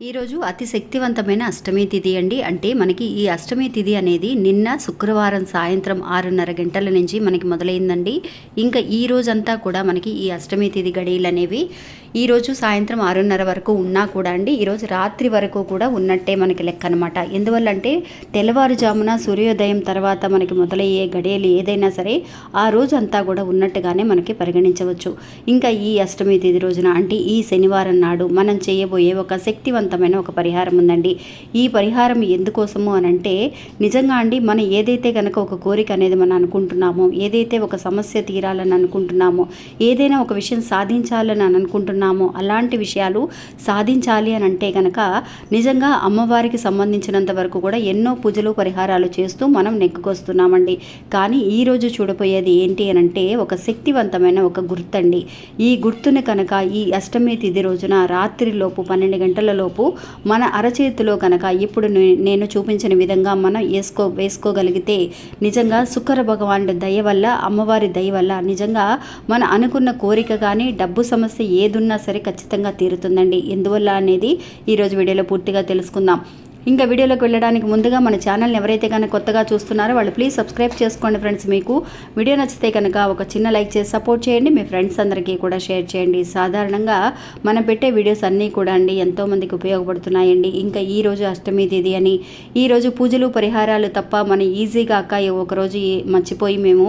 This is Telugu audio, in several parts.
ఈ రోజు అతి శక్తివంతమైన అష్టమి తిథి అండి. అంటే మనకి ఈ అష్టమి తిథి అనేది నిన్న శుక్రవారం సాయంత్రం ఆరున్నర గంటల నుంచి మనకి మొదలైందండి. ఇంకా ఈ రోజంతా కూడా మనకి ఈ అష్టమి తిథి గడియలు అనేవి ఈరోజు సాయంత్రం ఆరున్నర వరకు ఉన్నా కూడా అండి. ఈరోజు రాత్రి వరకు కూడా ఉన్నట్టే మనకి లెక్క అనమాట ఎందువల్ల అంటే తెల్లవారుజామున సూర్యోదయం తర్వాత మనకి మొదలయ్యే గడియలు ఏదైనా సరే ఆ రోజు అంతా కూడా ఉన్నట్టుగానే మనకి పరిగణించవచ్చు. ఇంకా ఈ అష్టమి తిథి రోజున అంటే ఈ శనివారం నాడు మనం చేయబోయే ఒక శక్తివంతమైన ఒక పరిహారం ఉందండి. ఈ పరిహారం ఎందుకోసము అని అంటే నిజంగా అండి మనం ఏదైతే కనుక ఒక కోరిక అనేది మనం అనుకుంటున్నామో ఏదైతే ఒక సమస్య తీరాలని అనుకుంటున్నామో ఏదైనా ఒక విషయం సాధించాలని అని అనుకుంటున్నామో అలాంటి విషయాలు సాధించాలి అని అంటే కనుక నిజంగా అమ్మవారికి సంబంధించినంత వరకు కూడా ఎన్నో పూజలు పరిహారాలు చేస్తూ మనం నెక్కుకొస్తున్నామండి కానీ ఈ రోజు చూడబోయేది ఏంటి అని అంటే ఒక శక్తివంతమైన ఒక గుర్తండి. ఈ గుర్తుని కనుక ఈ అష్టమి తిథి రోజున రాత్రిలోపు పన్నెండు గంటల లోపు మన అరచేతిలో కనుక ఇప్పుడు నేను చూపించిన విధంగా మనం వేసుకో వేసుకోగలిగితే నిజంగా శుక్ర భగవానుడి దయ వల్ల అమ్మవారి దయ వల్ల నిజంగా మన అనుకున్న కోరిక కానీ డబ్బు సమస్య ఏదున్నా సరే ఖచ్చితంగా తీరుతుందండి. ఎందువల్ల అనేది ఈరోజు వీడియోలో పూర్తిగా తెలుసుకుందాం. ఇంకా వీడియోలోకి వెళ్ళడానికి ముందుగా మన ఛానల్ని ఎవరైతే కనుక కొత్తగా చూస్తున్నారో వాళ్ళు ప్లీజ్ సబ్స్క్రైబ్ చేసుకోండి ఫ్రెండ్స్ మీకు వీడియో నచ్చితే కనుక ఒక చిన్న లైక్ చేసి సపోర్ట్ చేయండి. మీ ఫ్రెండ్స్ అందరికీ కూడా షేర్ చేయండి. సాధారణంగా మనం పెట్టే వీడియోస్ అన్నీ కూడా అండి ఎంతోమందికి ఉపయోగపడుతున్నాయండి. ఇంకా ఈ రోజు అష్టమి తేదీ అని ఈరోజు పూజలు పరిహారాలు తప్ప మనం ఈజీగా అక్క ఒకరోజు మర్చిపోయి మేము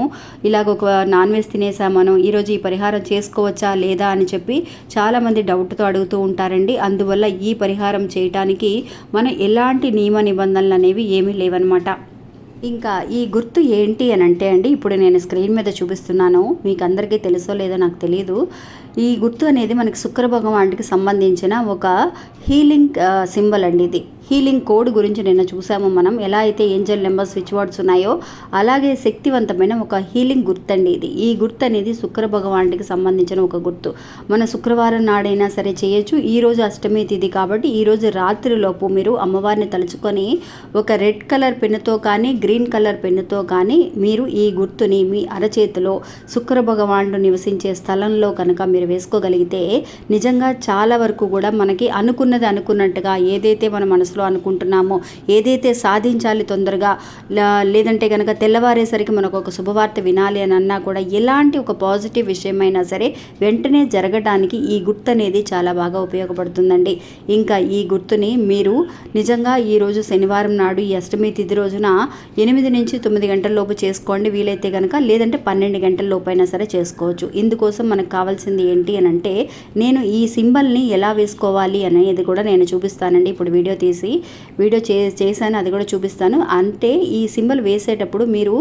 ఇలాగ ఒక నాన్ వెజ్ తినేసామను ఈరోజు ఈ పరిహారం చేసుకోవచ్చా లేదా అని చెప్పి చాలామంది డౌట్తో అడుగుతూ ఉంటారండి. అందువల్ల ఈ పరిహారం చేయటానికి మనం ఎలా ఎలాంటి నియమ నిబంధనలు అనేవి ఏమీ లేవన్నమాట. ఇంకా ఈ గుర్తు ఏంటి అని అంటే అండి ఇప్పుడు నేను స్క్రీన్ మీద చూపిస్తున్నాను. మీకు అందరికీ తెలుసో లేదో నాకు తెలియదు ఈ గుర్తు అనేది మనకి శుక్ర భగవానుడికి సంబంధించిన ఒక హీలింగ్ సింబల్ అండి ఇది. హీలింగ్ కోడ్ గురించి నిన్న చూసాము మనం. ఎలా అయితే ఏంజల్ నెంబర్ స్విచ్ బోర్డ్స్ ఉన్నాయో అలాగే శక్తివంతమైన ఒక హీలింగ్ గుర్తు అండి ఇది. ఈ గుర్తు అనేది శుక్ర భగవానుడికి సంబంధించిన ఒక గుర్తు. మన శుక్రవారం నాడైనా సరే చేయొచ్చు. ఈ రోజు అష్టమి తిథి కాబట్టి ఈ రోజు రాత్రి లోపు మీరు అమ్మవారిని తలుచుకొని ఒక రెడ్ కలర్ పెన్నుతో కానీ గ్రీన్ కలర్ పెన్నుతో కానీ మీరు ఈ గుర్తుని మీ అరచేతిలో శుక్ర భగవానుడు నివసించే స్థలంలో కనుక మీరు వేసుకోగలిగితే నిజంగా చాలా వరకు కూడా మనకి అనుకున్నది అనుకున్నట్టుగా ఏదైతే మన మనసులో అనుకుంటున్నామో ఏదైతే సాధించాలి తొందరగా లేదంటే కనుక తెల్లవారేసరికి మనకు ఒక శుభవార్త వినాలి అని అన్నా కూడా ఎలాంటి ఒక పాజిటివ్ విషయమైనా సరే వెంటనే జరగడానికి ఈ గుర్తు అనేది చాలా బాగా ఉపయోగపడుతుందండి. ఇంకా ఈ గుర్తుని మీరు నిజంగా ఈ రోజు శనివారం నాడు ఈ అష్టమి తిథి రోజున ఎనిమిది నుంచి తొమ్మిది గంటల లోపు చేసుకోండి. వీలైతే కనుక లేదంటే పన్నెండు గంటల లోపైనా అయినా సరే చేసుకోవచ్చు. ఇందుకోసం మనకు కావాల్సింది ఏంటి అని అంటే నేను ఈ సింబల్ని ఎలా వేసుకోవాలి అనేది కూడా నేను చూపిస్తానండి. ఇప్పుడు వీడియో తీసి వీడియో చే చేశాను అది కూడా చూపిస్తాను. అంటే ఈ సింబల్ వేసేటప్పుడు మీరు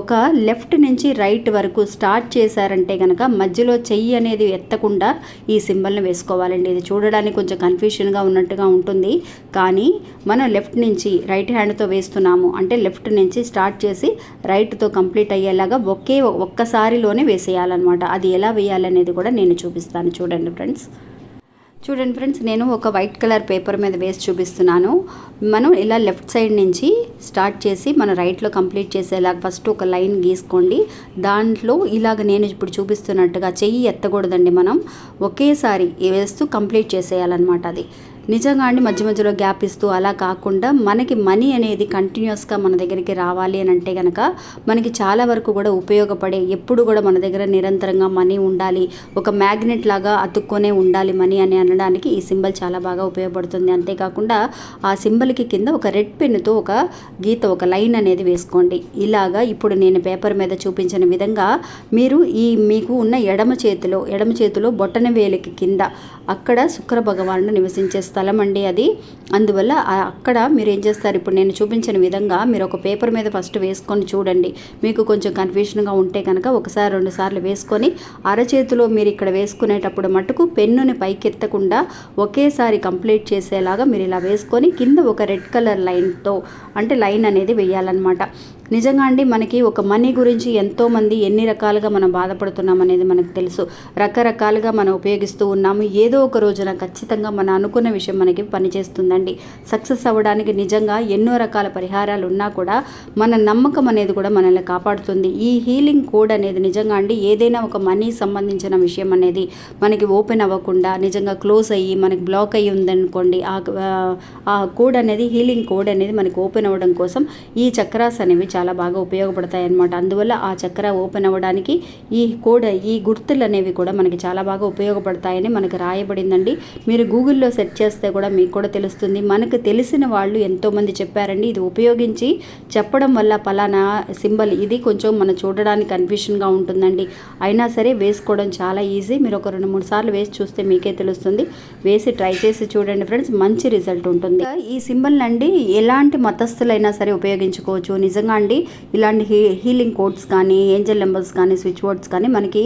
ఒక లెఫ్ట్ నుంచి రైట్ వరకు స్టార్ట్ చేశారంటే కనుక మధ్యలో చెయ్యి అనేది ఎత్తకుండా ఈ సింబల్ని వేసుకోవాలండి. ఇది చూడడానికి కొంచెం కన్ఫ్యూషన్గా ఉన్నట్టుగా ఉంటుంది. కానీ మనం లెఫ్ట్ నుంచి రైట్ హ్యాండ్తో వేస్తున్నాము అంటే లెఫ్ట్ నుంచి స్టార్ట్ చేసి రైట్తో కంప్లీట్ అయ్యేలాగా ఒకే ఒక్కసారిలోనే వేసేయాలన్నమాట. అది ఎలా వేయాలనేది కూడా నేను చూపిస్తాను. చూడండి ఫ్రెండ్స్. చూడండి ఫ్రెండ్స్ నేను ఒక వైట్ కలర్ పేపర్ మీద వేసి చూపిస్తున్నాను. మనం ఇలా లెఫ్ట్ సైడ్ నుంచి స్టార్ట్ చేసి మన రైట్లో కంప్లీట్ చేసేలాగా ఫస్ట్ ఒక లైన్ గీసుకోండి. దాంట్లో ఇలాగ నేను ఇప్పుడు చూపిస్తున్నట్టుగా చెయ్యి ఎత్తకూడదండి మనం. ఒకేసారి వేస్తూ కంప్లీట్ చేసేయాలన్నమాట అది. నిజంగా అండి మధ్య మధ్యలో గ్యాప్ ఇస్తూ అలా కాకుండా మనకి మనీ అనేది కంటిన్యూస్గా మన దగ్గరికి రావాలి అని అంటే కనుక మనకి చాలా వరకు కూడా ఉపయోగపడే ఎప్పుడు కూడా మన దగ్గర నిరంతరంగా మనీ ఉండాలి ఒక మ్యాగ్నెట్ లాగా అతుక్కొనే ఉండాలి మనీ అని అనడానికి ఈ సింబల్ చాలా బాగా ఉపయోగపడుతుంది. అంతేకాకుండా ఆ సింబల్కి కింద ఒక రెడ్ పెన్నుతో ఒక గీత ఒక లైన్ అనేది వేసుకోండి. ఇలాగా ఇప్పుడు నేను పేపర్ మీద చూపించిన విధంగా మీరు ఈ మీకు ఉన్న ఎడమ చేతిలో ఎడమ చేతిలో బొట్టన వేలికి కింద అక్కడ శుక్ర భగవానుడు నివసించే స్థలం అండి అది. అందువల్ల అక్కడ మీరు ఏం చేస్తారు? ఇప్పుడు నేను చూపించిన విధంగా మీరు ఒక పేపర్ మీద ఫస్ట్ వేసుకొని చూడండి. మీకు కొంచెం కన్ఫ్యూషన్గా ఉంటే కనుక ఒకసారి రెండు సార్లు వేసుకొని అరచేతిలో మీరు ఇక్కడ వేసుకునేటప్పుడు మటుకు పెన్నుని పైకెత్తకుండా ఒకేసారి కంప్లీట్ చేసేలాగా మీరు ఇలా వేసుకొని కింద ఒక రెడ్ కలర్ లైన్తో అంటే లైన్ అనేది వేయాలన్నమాట. నిజంగా అండి మనకి ఒక మనీ గురించి ఎంతోమంది ఎన్ని రకాలుగా మనం బాధపడుతున్నాం అనేది మనకు తెలుసు. రకరకాలుగా మనం ఉపయోగిస్తూ ఉన్నాము. ఏదో ఒక రోజున ఖచ్చితంగా మనం అనుకున్న విషయం మనకి పనిచేస్తుందండి. సక్సెస్ అవ్వడానికి నిజంగా ఎన్నో రకాల పరిహారాలు ఉన్నా కూడా మన నమ్మకం అనేది కూడా మనల్ని కాపాడుతుంది. ఈ హీలింగ్ కోడ్ అనేది నిజంగా అండి ఏదైనా ఒక మనీ సంబంధించిన విషయం అనేది మనకి ఓపెన్ అవ్వకుండా నిజంగా క్లోజ్ అయ్యి మనకి బ్లాక్ అయ్యి ఉందనుకోండి ఆ ఆ కోడ్ అనేది హీలింగ్ కోడ్ అనేది మనకి ఓపెన్ అవ్వడం కోసం ఈ చక్రాస్ అనేవి చాలా బాగా ఉపయోగపడతాయి అన్నమాట. అందువల్ల ఆ చక్ర ఓపెన్ అవ్వడానికి ఈ కోడ్ ఈ గుర్తులు అనేవి కూడా మనకి చాలా బాగా ఉపయోగపడతాయని మనకి రాయబడిందండి. మీరు గూగుల్లో సెర్చ్ చేస్తే కూడా మీకు కూడా తెలుస్తుంది. మనకు తెలిసిన వాళ్ళు ఎంతోమంది చెప్పారండి. ఇది ఉపయోగించి చెప్పడం వల్ల పలానా సింబల్ ఇది కొంచెం మనం చూడడానికి కన్ఫ్యూషన్గా ఉంటుందండి. అయినా సరే వేసుకోవడం చాలా ఈజీ. మీరు ఒక రెండు మూడు సార్లు వేసి చూస్తే మీకే తెలుస్తుంది. వేసి ట్రై చేసి చూడండి ఫ్రెండ్స్. మంచి రిజల్ట్ ఉంటుంది. ఈ సింబల్ అండి ఎలాంటి మతస్థులైనా సరే ఉపయోగించుకోవచ్చు. నిజంగా అండి ఇలాంటి హీ హీలింగ్ కోడ్స్ కానీ ఏంజల్ నెంబర్స్ కానీ స్విచ్ బోర్డ్స్ కానీ మనకి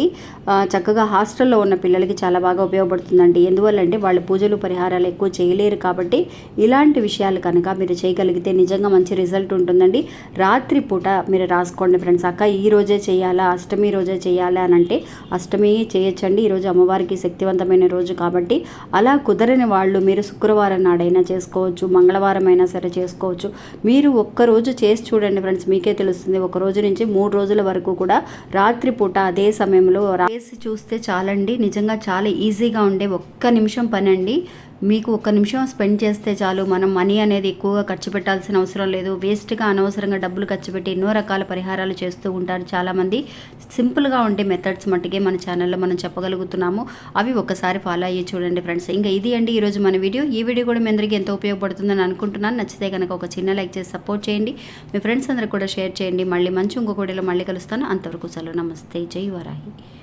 చక్కగా హాస్టల్లో ఉన్న పిల్లలకి చాలా బాగా ఉపయోగపడుతుందండి. ఎందువల్లంటే వాళ్ళు పూజలు పరిహారాలు ఎక్కువ చేయలేరు కాబట్టి ఇలాంటి విషయాలు కనుక మీరు చేయగలిగితే నిజంగా మంచి రిజల్ట్ ఉంటుందండి. రాత్రి పూట మీరు రాసుకోండి ఫ్రెండ్స్. అక్క ఈ రోజే చేయాలా? అష్టమి రోజే చేయాలా అని అంటే అష్టమి చేయొచ్చండి. ఈరోజు అమ్మవారికి శక్తివంతమైన రోజు కాబట్టి అలా కుదరని వాళ్ళు మీరు శుక్రవారం నాడైనా చేసుకోవచ్చు మంగళవారం అయినా సరే చేసుకోవచ్చు. మీరు ఒక్క రోజు చేసి చూడండి ఫ్రెండ్స్. మీకే తెలుస్తుంది. ఒక రోజు నుంచి మూడు రోజుల వరకు కూడా రాత్రిపూట అదే సమయంలో వేసి చూస్తే చాలండి. నిజంగా చాలా ఈజీగా ఉండే ఒక్క నిమిషం పని అండి మీకు ఒక నిమిషం స్పెండ్ చేస్తే చాలు. మనం మనీ అనేది ఎక్కువగా ఖర్చు పెట్టాల్సిన అవసరం లేదు. వేస్ట్గా అనవసరంగా డబ్బులు ఖర్చు పెట్టి ఎన్నో రకాల పరిహారాలు చేస్తూ ఉంటారు చాలామంది. సింపుల్గా ఉండే మెథడ్స్ మట్టుకే మన ఛానల్లో మనం చెప్పగలుగుతున్నాము. అవి ఒకసారి ఫాలో అయ్యి చూడండి ఫ్రెండ్స్ ఇంకా ఇది అండి ఈరోజు మన వీడియో ఈ వీడియో కూడా మీ అందరికీ ఎంతో ఉపయోగపడుతుందని అనుకుంటున్నాను. నచ్చితే కనుక ఒక చిన్న లైక్ చేసి సపోర్ట్ చేయండి. మీ ఫ్రెండ్స్ అందరికి కూడా షేర్ చేయండి. మళ్ళీ మంచి ఇంకొక మళ్ళీ కలుస్తాను. అంతవరకు సెలవు. నమస్తే. జై వరాహి.